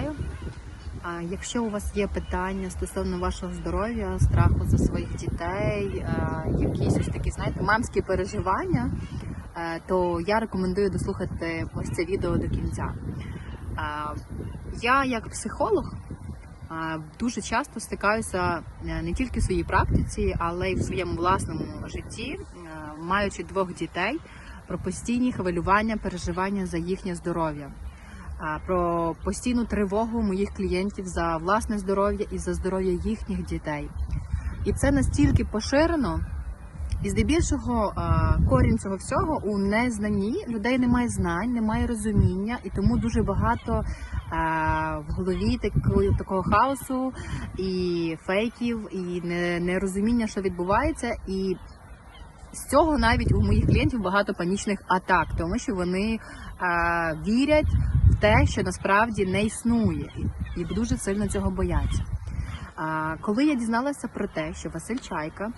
Вітаю! Якщо у вас є питання стосовно вашого здоров'я, страху за своїх дітей, якісь ось такі, знаєте, мамські переживання, е, то я рекомендую дослухати ось це відео до кінця. Я, як психолог, дуже часто стикаюся е, не тільки в своїй практиці, але й в своєму власному житті, е, маючи двох дітей, про постійні хвилювання, переживання за їхнє здоров'я про постійну тривогу моїх клієнтів за власне здоров'я і за здоров'я їхніх дітей. І це настільки поширено, і здебільшого корінь цього всього у незнанні людей немає знань, немає розуміння, і тому дуже багато в голові такої, такого хаосу і фейків, і не- нерозуміння, що відбувається. І з цього навіть у моїх клієнтів багато панічних атак, тому що вони вірять в те, що насправді не існує, і, дуже сильно цього бояться. Коли я дізналася про те, що Василь Чайка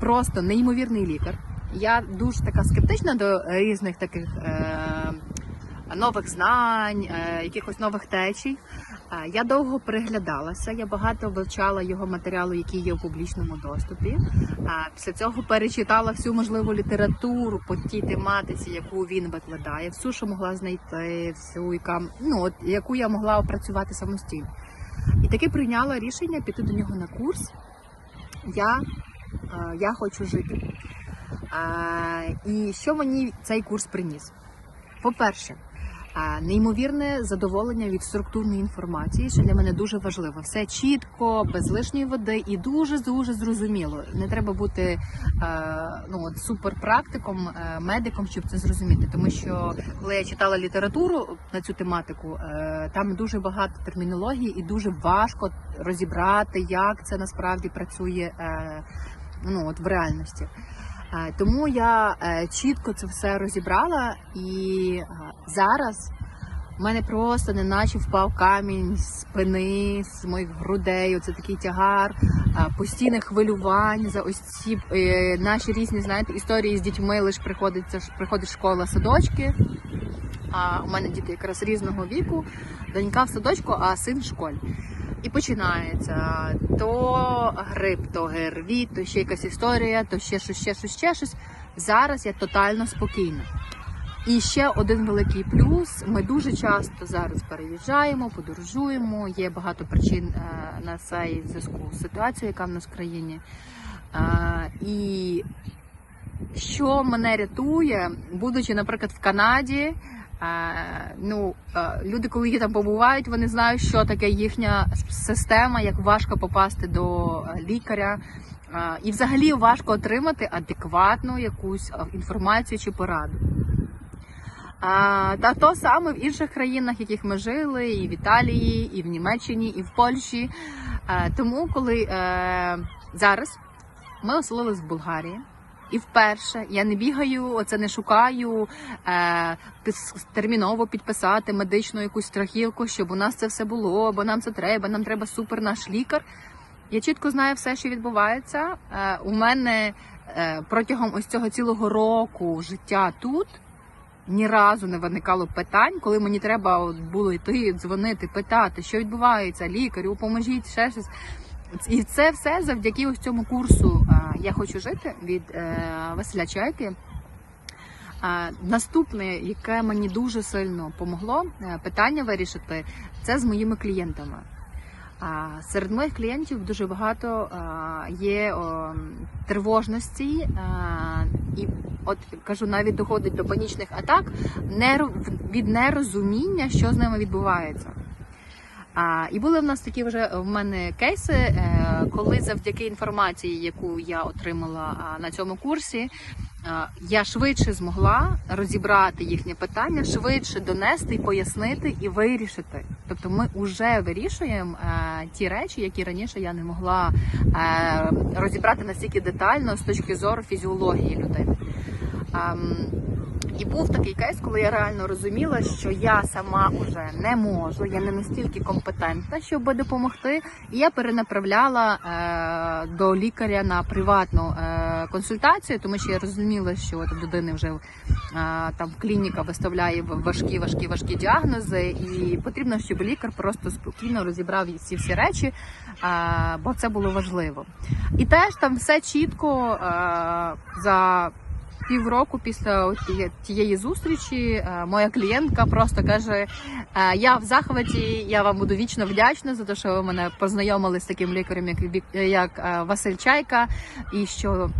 просто неймовірний лікар, я дуже така скептична до різних таких е, нових знань, е, якихось нових течій. Я довго приглядалася, я багато вивчала його матеріалу, який є в публічному доступі. Після цього перечитала всю можливу літературу по тій тематиці, яку він викладає, всю, що могла знайти, всю, яка ну от яку я могла опрацювати самостійно. І таки прийняла рішення піти до нього на курс. Я, я хочу жити. І що мені цей курс приніс? По-перше, неймовірне задоволення від структурної інформації, що для мене дуже важливо. Все чітко, без лишньої води і дуже дуже зрозуміло. Не треба бути е, ну от суперпрактиком, е, медиком, щоб це зрозуміти. Тому що коли я читала літературу на цю тематику, е, там дуже багато термінології і дуже важко розібрати, як це насправді працює ну от в реальності. Е, Тому я е, чітко це все розібрала, і е, зараз в мене просто неначе впав камінь з спини, з моїх грудей. Оце такий тягар, постійне хвилювання за ось ці наші різні, знаєте, історії з дітьми. Лише приходиться приходить школа, садочки. А у мене діти якраз різного віку. Донька в садочку, а син в школі. І починається то грип, то ГРВІ, то ще якась історія, то ще щось, ще щось, ще щось. Зараз я тотально спокійна. І ще один великий плюс: ми дуже часто зараз переїжджаємо, подорожуємо. Є багато причин е, на цей зв'язку з ситуацією, яка в нас в країні. Е, І що мене рятує, будучи, наприклад, в Канаді. Ну, е, люди, коли їх там побувають, вони знають, що таке їхня система, як важко попасти до е, лікаря, і взагалі важко отримати адекватну якусь е, інформацію чи пораду. Та то саме в інших країнах, в яких ми жили, і в Італії, і в Німеччині, і в Польщі. Тому, коли зараз ми оселились в Болгарії. І вперше я не бігаю, оце не шукаю е, терміново підписати медичну якусь страхівку, щоб у нас це все було, бо нам це треба, нам треба супер наш лікар. Я чітко знаю все, що відбувається. Е, у мене е, протягом ось цього цілого року життя тут ні разу не виникало питань, коли мені треба було йти, дзвонити, питати, що відбувається, лікарю, поможіть, ще щось. І це все завдяки ось цьому курсу Я хочу жити від е, Василя Чайки. Наступне, яке мені дуже сильно помогло е, питання вирішити, це з моїми клієнтами. Серед моїх клієнтів дуже багато є тривожності, і от кажу, навіть доходить до панічних атак від нерозуміння, що з ними відбувається. А, і були в нас такі вже в мене кейси, е, коли завдяки інформації, яку я отримала на цьому курсі, а, я швидше змогла розібрати їхнє питання, швидше донести, пояснити і вирішити. Тобто, ми вже вирішуємо е, ті речі, які раніше я не могла е, розібрати настільки детально з точки зору фізіології людини. І був такий кейс, коли я реально розуміла, що я сама вже не можу, я не настільки компетентна, щоб допомогти. І я перенаправляла е, до лікаря на приватну е, консультацію, тому що я розуміла, що от людини вже е, там клініка виставляє важкі, важкі, важкі діагнози, і потрібно, щоб лікар просто спокійно розібрав ці всі речі, е, бо це було важливо. І теж там все чітко е, за півроку після тієї зустрічі е, моя клієнтка просто каже: е, Я в захваті, я вам буду вічно вдячна за те, що ви мене познайомили з таким лікарем, як, як е, Василь Чайка, і що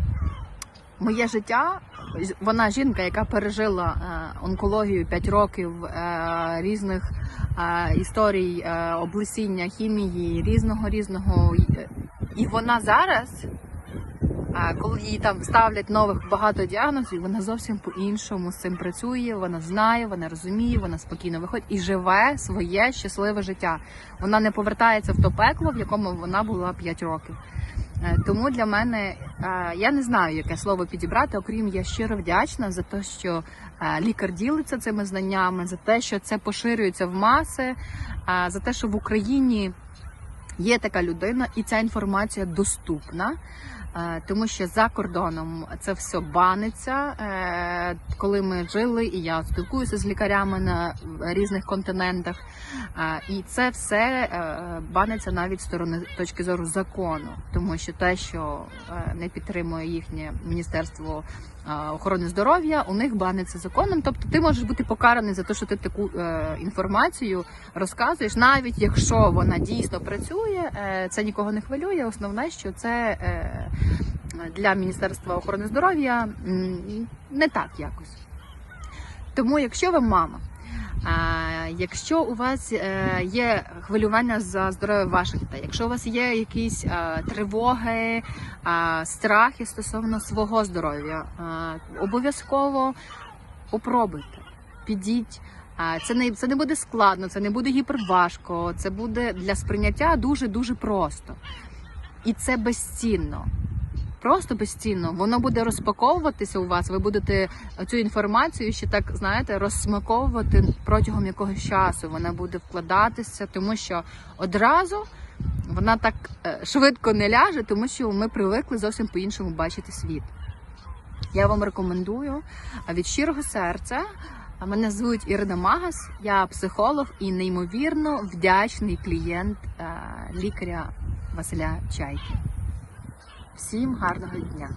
моє життя. Вона жінка, яка пережила онкологію 5 років різних історій облесіння, хімії, різного різного. І вона зараз а коли їй там ставлять нових багато діагнозів, вона зовсім по-іншому з цим працює. Вона знає, вона розуміє, вона спокійно виходить і живе своє щасливе життя. Вона не повертається в то пекло, в якому вона була 5 років. Е, Тому для мене е, я не знаю, яке слово підібрати, окрім я щиро вдячна за те, що е, лікар ділиться цими знаннями, за те, що це поширюється в маси, за те, що в Україні є така людина, і ця інформація доступна. Е, Тому що за кордоном це все баниться. Е, Коли ми жили, і я спілкуюся з лікарями на різних континентах, е, і це все баниться навіть з сторони точки зору закону, тому що те, що не підтримує їхнє міністерство охорони здоров'я, у них баниться законом. Тобто ти можеш бути покараний за те, що ти таку інформацію розказуєш, навіть якщо вона дійсно працює, це нікого не хвилює. Основне, що це для Міністерства охорони здоров'я не так якось. Тому, якщо ви мама, якщо у вас е, є хвилювання за здоров'я ваших дітей, якщо у вас є якісь е, тривоги, страхи стосовно свого здоров'я, обов'язково попробуйте, підіть. Це не це не буде складно, це не буде гіперважко, це буде для сприйняття дуже дуже просто. І це безцінно. Просто безцінно. Воно буде розпаковуватися у вас. Ви будете цю інформацію ще так знаєте розсмаковувати протягом якогось часу. Вона буде вкладатися, тому що одразу вона так е, швидко не ляже, тому що ми привикли зовсім по-іншому бачити світ. Я вам рекомендую від щирого серця. Мене звуть Ірина Магас, я психолог і неймовірно вдячний клієнт е, лікаря Василя Чайки. Всім гарного дня!